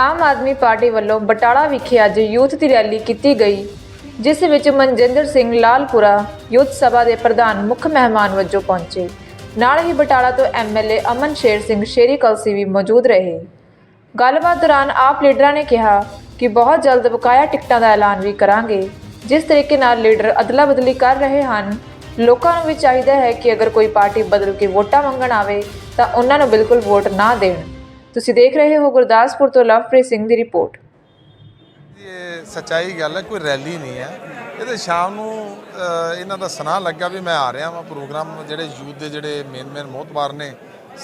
Aam Aadmi party ਵੱਲੋਂ ਬਟਾਲਾ ਵਿਖੇ ਅੱਜ ਯੂਥ ਦੀ ਰੈਲੀ ਕੀਤੀ ਗਈ, ਜਿਸ ਵਿੱਚ ਮਨਜਿੰਦਰ ਸਿੰਘ ਲਾਲਪੁਰਾ ਯੂਥ ਸਭਾ ਦੇ ਪ੍ਰਧਾਨ ਮੁੱਖ ਮਹਿਮਾਨ ਵਜੋਂ ਪਹੁੰਚੇ। ਨਾਲ ਹੀ ਬਟਾਲਾ ਤੋਂ ਐਮਐਲਏ ਅਮਨ ਸ਼ੇਰ ਸਿੰਘ ਸ਼ੇਰੀ ਕਲਸੀ ਵੀ ਮੌਜੂਦ ਰਹੇ। ਗੱਲਬਾਤ ਦੌਰਾਨ ਆਪ ਲੀਡਰਾਂ ਨੇ ਕਿਹਾ ਕਿ ਬਹੁਤ ਜਲਦ ਬਕਾਇਆ ਟਿਕਟਾਂ ਦਾ ਐਲਾਨ ਵੀ ਕਰਾਂਗੇ। ਜਿਸ ਤਰੀਕੇ ਨਾਲ ਲੀਡਰ ਅਦਲਾ ਬਦਲੀ ਕਰ ਰਹੇ ਹਨ, ਲੋਕਾਂ ਨੂੰ ਵੀ ਚਾਹੀਦਾ ਹੈ ਕਿ ਅਗਰ ਕੋਈ ਪਾਰਟੀ ਬਦਲ ਕੇ ਵੋਟਾਂ ਮੰਗਣ ਆਵੇ, ਤਾਂ ਉਹਨਾਂ ਨੂੰ ਬਿਲਕੁਲ ਵੋਟ ਨਾ ਦੇਣ। ਤੁਸੀਂ ਦੇਖ ਰਹੇ ਹੋ ਗੁਰਦਾਸਪੁਰ ਤੋਂ ਲਵਪ੍ਰੀਤ ਸਿੰਘ ਦੀ ਰਿਪੋਰਟ। ਇਹ ਸੱਚਾਈ ਗੱਲ ਹੈ, ਕੋਈ ਰੈਲੀ ਨਹੀਂ ਹੈ। ਇਹ ਤਾਂ ਸ਼ਾਮ ਨੂੰ ਇਹਨਾਂ ਦਾ ਸੁਨਾਹ ਲੱਗਾ ਵੀ ਮੈਂ ਆ ਰਿਹਾ ਵਾਂ ਪ੍ਰੋਗਰਾਮ। ਜਿਹੜੇ ਯੂਥ ਦੇ ਜਿਹੜੇ ਮੇਨ ਮੇਨ ਮੋਹਤਬਾਰ ਨੇ,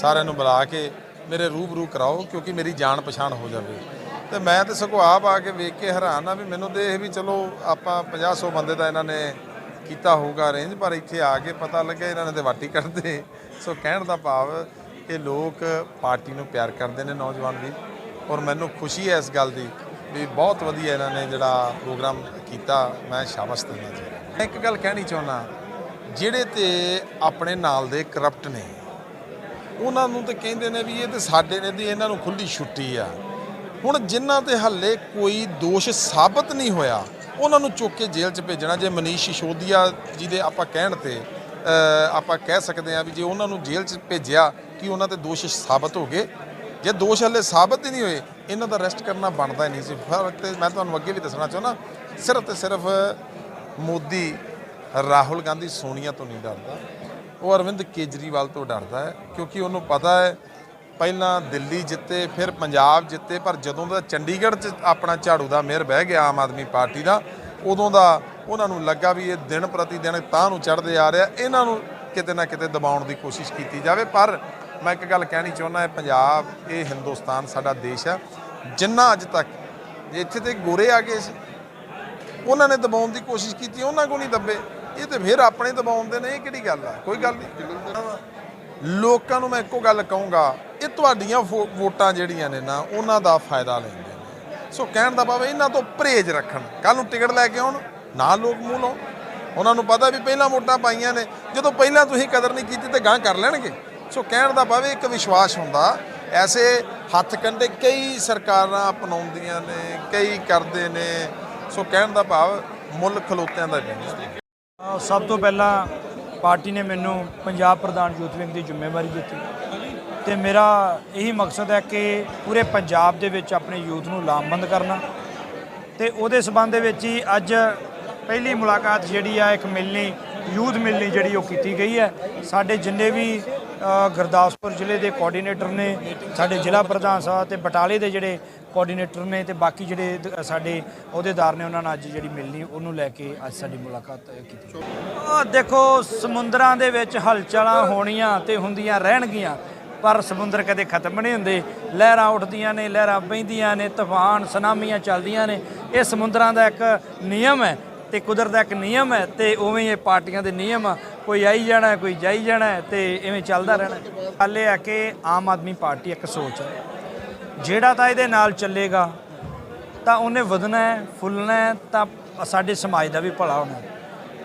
ਸਾਰਿਆਂ ਨੂੰ ਬੁਲਾ ਕੇ ਮੇਰੇ ਰੂਬਰੂ ਕਰਾਓ, ਕਿਉਂਕਿ ਮੇਰੀ ਜਾਣ ਪਛਾਣ ਹੋ ਜਾਵੇ। ਤੇ ਮੈਂ ਤੇ ਸਗੋਂ ਆਪ ਆ ਕੇ ਵੇਖ ਕੇ ਹੈਰਾਨ ਆ ਵੀ ਮੈਨੂੰ ਤੇ ਇਹ ਵੀ ਚਲੋ ਆਪਾਂ 50 100 ਬੰਦੇ ਦਾ ਇਹਨਾਂ ਨੇ ਕੀਤਾ ਹੋਊਗਾ ਅਰੇਂਜ ਪਰ ਇੱਥੇ ਆ ਕੇ ਪਤਾ ਲੱਗਿਆ ਇਹਨਾਂ ਨੇ ਤੇ ਵਾਟੀ ਕਰਦੇ ਸੋ ਕਹਿਣ ਦਾ ਭਾਵ ਕਿ ਲੋਕ ਪਾਰਟੀ ਨੂੰ ਪਿਆਰ ਕਰਦੇ ਨੇ ਨੌਜਵਾਨ ਵੀ ਔਰ ਮੈਨੂੰ ਖੁਸ਼ੀ ਹੈ ਇਸ ਗੱਲ ਦੀ ਵੀ ਬਹੁਤ ਵਧੀਆ ਇਹਨਾਂ ਨੇ ਜਿਹੜਾ ਪ੍ਰੋਗਰਾਮ ਕੀਤਾ, ਮੈਂ ਸ਼ਾਬਾਸ਼ ਦਿੰਦਾ ਜੀ। ਮੈਂ ਇੱਕ ਗੱਲ ਕਹਿਣੀ ਚਾਹੁੰਦਾ, ਜਿਹੜੇ ਤੇ ਆਪਣੇ ਨਾਲ ਦੇ ਕਰਪਟ ਨੇ, ਉਹਨਾਂ ਨੂੰ ਤੇ ਕਹਿੰਦੇ ਨੇ ਵੀ ਇਹ ਤੇ ਸਾਡੇ ਨੇ ਦੀ ਇਹਨਾਂ ਨੂੰ ਖੁੱਲੀ ਛੁੱਟੀ ਆ। ਹੁਣ ਜਿਨ੍ਹਾਂ ਤੇ ਹੱਲੇ ਕੋਈ ਦੋਸ਼ ਸਾਬਤ ਨਹੀਂ ਹੋਇਆ, ਉਹਨਾਂ ਨੂੰ ਚੁੱਕ ਕੇ ਜੇਲ੍ਹ 'ਚ ਭੇਜਣਾ, ਜੇ ਮਨੀਸ਼ ਸਿਸੋਦੀਆ ਜੀ ਦੇ ਆਪਾਂ ਕਹਿਣ ਤੇ ਆਪਾਂ ਕਹਿ ਸਕਦੇ ਹਾਂ ਵੀ ਜੇ ਉਹਨਾਂ ਨੂੰ ਜੇਲ੍ਹ 'ਚ ਭੇਜਿਆ ਕਿ ਉਹਨਾਂ ਤੇ ਦੋਸ਼ ਸਾਬਤ ਹੋ ਗਏ। ਜੇ ਦੋਸ਼ ਹੱਲੇ ਸਾਬਤ ਹੀ ਨਹੀਂ ਹੋਏ, ਇਹਨਾਂ ਦਾ ਅਰੈਸਟ ਕਰਨਾ ਬਣਦਾ ਹੀ ਨਹੀਂ ਸੀ। ਫ਼ਰਕ ਤੇ ਮੈਂ ਤੁਹਾਨੂੰ ਅੱਗੇ ਵੀ ਦੱਸਣਾ ਚਾਹੁੰਦਾ, ਸਿਰਫ ਤੇ ਸਿਰਫ ਮੋਦੀ, ਰਾਹੁਲ ਗਾਂਧੀ ਸੋਨੀਆ ਤੋਂ ਨਹੀਂ ਡਰਦਾ। ਉਹ ਅਰਵਿੰਦ ਕੇਜਰੀਵਾਲ ਤੋਂ ਡਰਦਾ ਹੈ, ਕਿਉਂਕਿ ਉਹਨੂੰ ਪਤਾ ਹੈ, ਪਹਿਲਾਂ ਦਿੱਲੀ ਜਿੱਤੇ, ਫਿਰ ਪੰਜਾਬ ਜਿੱਤੇ, ਪਰ ਜਦੋਂ ਦਾ ਚੰਡੀਗੜ੍ਹ 'ਚ ਆਪਣਾ ਝਾੜੂ ਦਾ ਮੇਅਰ ਬਹਿ ਗਿਆ ਆਮ ਆਦਮੀ ਪਾਰਟੀ ਦਾ, ਉਦੋਂ ਦਾ ਉਹਨਾਂ ਨੂੰ ਲੱਗਾ ਵੀ ਇਹ ਦਿਨ ਪ੍ਰਤੀ ਦਿਨ ਤਾਂ ਨੂੰ ਚੜ੍ਹਦੇ ਆ ਰਿਹਾ। ਇਹਨਾਂ ਨੂੰ ਕਿਤੇ ਨਾ ਕਿਤੇ ਦਬਾਉਣ ਦੀ ਕੋਸ਼ਿਸ਼ ਕੀਤੀ ਜਾਵੇ। ਪਰ ਮੈਂ ਇੱਕ ਗੱਲ ਕਹਿਣੀ ਚਾਹੁੰਦਾ ਹੈ, ਪੰਜਾਬ, ਇਹ ਹਿੰਦੁਸਤਾਨ ਸਾਡਾ ਦੇਸ਼ ਹੈ। ਜਿੰਨਾ ਅੱਜ ਤੱਕ ਇੱਥੇ ਤੇ ਗੋਰੇ ਆ ਗਏ ਸੀ, ਉਹਨਾਂ ਨੇ ਦਬਾਉਣ ਦੀ ਕੋਸ਼ਿਸ਼ ਕੀਤੀ, ਉਹਨਾਂ ਕੋ ਨਹੀਂ ਦੱਬੇ। ਇਹ ਤੇ ਫਿਰ ਆਪਣੇ ਦਬਾਉਣ ਦੇ ਨੇ, ਇਹ ਕਿਹੜੀ ਗੱਲ ਆ? ਕੋਈ ਗੱਲ ਨਹੀਂ। ਲੋਕਾਂ ਨੂੰ ਮੈਂ ਇੱਕੋ ਗੱਲ ਕਹੂੰਗਾ, ਇਹ ਤੁਹਾਡੀਆਂ ਵੋ- ਵੋਟਾਂ ਜਿਹੜੀਆਂ ਨੇ ਨਾ, ਉਹਨਾਂ ਦਾ ਫਾਇਦਾ ਲੈਂਦੇ ਨੇ। ਸੋ ਕਹਿਣ ਦਾ ਭਾਵ ਇਹਨਾਂ ਤੋਂ ਪਰਹੇਜ਼ ਰੱਖਣ। ਕੱਲ ਨੂੰ ਟਿਕਟ ਲੈ ਕੇ ਆਉਣ ਨਾ ਲੋਕ ਮੂੰਹ ਲਾਉਣ ਉਹਨਾਂ ਨੂੰ ਪਤਾ ਵੀ ਪਹਿਲਾਂ ਵੋਟਾਂ ਪਾਈਆਂ ਨੇ। ਜਦੋਂ ਪਹਿਲਾਂ ਤੁਸੀਂ ਕਦਰ ਨਹੀਂ ਕੀਤੀ ਤੇ ਗਾਂ ਕਰ ਲੈਣਗੇ। ਸੋ ਕਹਿਣ ਦਾ ਭਾਵ ਇੱਕ ਵਿਸ਼ਵਾਸ ਹੁੰਦਾ। ਐਸੇ ਹੱਥ ਕੰਡੇ ਕਈ ਸਰਕਾਰਾਂ ਅਪਣਾਉਂਦੀਆਂ ਨੇ, ਕਈ ਕਰਦੇ ਨੇ। ਸੋ ਕਹਿਣ ਦਾ ਭਾਵ ਮੁੱਲ ਖਲੋਤਿਆਂ ਦਾ ਨਹੀਂ। ਸਭ ਤੋਂ ਪਹਿਲਾਂ ਪਾਰਟੀ ਨੇ ਮੈਨੂੰ ਪੰਜਾਬ ਪ੍ਰਧਾਨ ਯੂਥ ਵਿੰਗ ਦੀ ਜ਼ਿੰਮੇਵਾਰੀ ਦਿੱਤੀ। ਤੇ ਮੇਰਾ ਇਹੀ ਮਕਸਦ ਹੈ ਕਿ ਪੂਰੇ ਪੰਜਾਬ ਦੇ ਵਿੱਚ ਆਪਣੇ ਯੂਥ ਨੂੰ ਲਾਮਬੰਦ ਕਰਨਾ। ਤੇ ਉਹਦੇ ਸਬੰਧ ਦੇ ਵਿੱਚ ਹੀ ਅੱਜ ਪਹਿਲੀ ਮੁਲਾਕਾਤ ਜਿਹੜੀ ਆ, ਇੱਕ ਮਿਲਣੀ, ਯੂਥ ਮਿਲਣੀ ਜਿਹੜੀ ਉਹ ਕੀਤੀ ਗਈ ਹੈ। ਸਾਡੇ ਜਿੰਨੇ ਵੀ ਗੁਰਦਾਸਪੁਰ ਜ਼ਿਲ੍ਹੇ ਦੇ ਕੋਆਰਡੀਨੇਟਰ ਨੇ, ਸਾਡੇ ਜ਼ਿਲ੍ਹਾ ਪ੍ਰਧਾਨ ਸਾਹਿਬ ਤੇ ਬਟਾਲੇ ਦੇ ਜਿਹੜੇ ਕੋਆਰਡੀਨੇਟਰ ਨੇ ਤੇ ਬਾਕੀ ਜਿਹੜੇ ਸਾਡੇ ਅਹੁਦੇਦਾਰ ਨੇ ਉਹਨਾਂ ਨਾਲ ਅੱਜ ਜਿਹੜੀ ਮਿਲਣੀ, ਉਹਨੂੰ ਲੈ ਕੇ ਅੱਜ ਸਾਡੀ ਮੁਲਾਕਾਤ ਕੀਤੀ ਉਹ ਦੇਖੋ, ਸਮੁੰਦਰਾਂ ਦੇ ਵਿੱਚ ਹਲਚਲਾਂ ਹੋਣੀਆਂ ਤੇ ਹੁੰਦੀਆਂ ਰਹਿਣਗੀਆਂ, ਪਰ ਸਮੁੰਦਰ ਕਦੇ ਖਤਮ ਨਹੀਂ ਹੁੰਦੇ। ਲਹਿਰਾਂ ਉੱਠਦੀਆਂ ਨੇ, ਲਹਿਰਾਂ ਬਹਿੰਦੀਆਂ ਨੇ, ਤੂਫਾਨ, ਸੁਨਾਮੀਆਂ ਚੱਲਦੀਆਂ ਨੇ। ਇਹ ਸਮੁੰਦਰਾਂ ਦਾ ਇੱਕ ਨਿਯਮ ਹੈ ਤੇ ਕੁਦਰਤ ਦਾ ਇੱਕ ਨਿਯਮ ਹੈ ਤੇ ਉਵੇਂ ਇਹ ਪਾਰਟੀਆਂ ਦੇ ਨਿਯਮ ਆ ਕੋਈ ਆਈ ਜਾਣਾ, ਕੋਈ ਜਾਈ ਜਾਣਾ ਹੈ ਤੇ ਇਵੇਂ ਚੱਲਦਾ ਰਹਿਣਾ ਹੈ। ਗੱਲ ਇਹ ਹੈ ਕਿ ਆਮ ਆਦਮੀ ਪਾਰਟੀ ਇੱਕ ਸੋਚ ਹੈ ਜਿਹੜਾ ਤਾਂ ਇਹਦੇ ਨਾਲ ਚੱਲੇਗਾ, ਤਾਂ ਉਹਨੇ ਵਧਣਾ ਹੈ, ਫੁੱਲਣਾ ਹੈ, ਤਾਂ ਸਾਡੇ ਸਮਾਜ ਦਾ ਵੀ ਭਲਾ ਹੋਣਾ ਹੈ।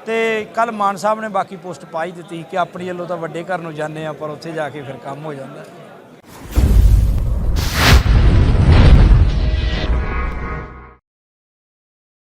ਤੇ ਕੱਲ ਮਾਨ ਸਾਹਿਬ ਨੇ ਬਾਕੀ ਪੋਸਟ ਪਾਈ ਦਿੱਤੀ ਕਿ ਆਪਣੀ ਵੱਲੋਂ ਤਾਂ ਵੱਡੇ ਘਰ ਨੂੰ ਜਾਂਦੇ ਆ ਪਰ ਉੱਥੇ ਜਾ ਕੇ ਫਿਰ ਕੰਮ ਹੋ ਜਾਂਦਾ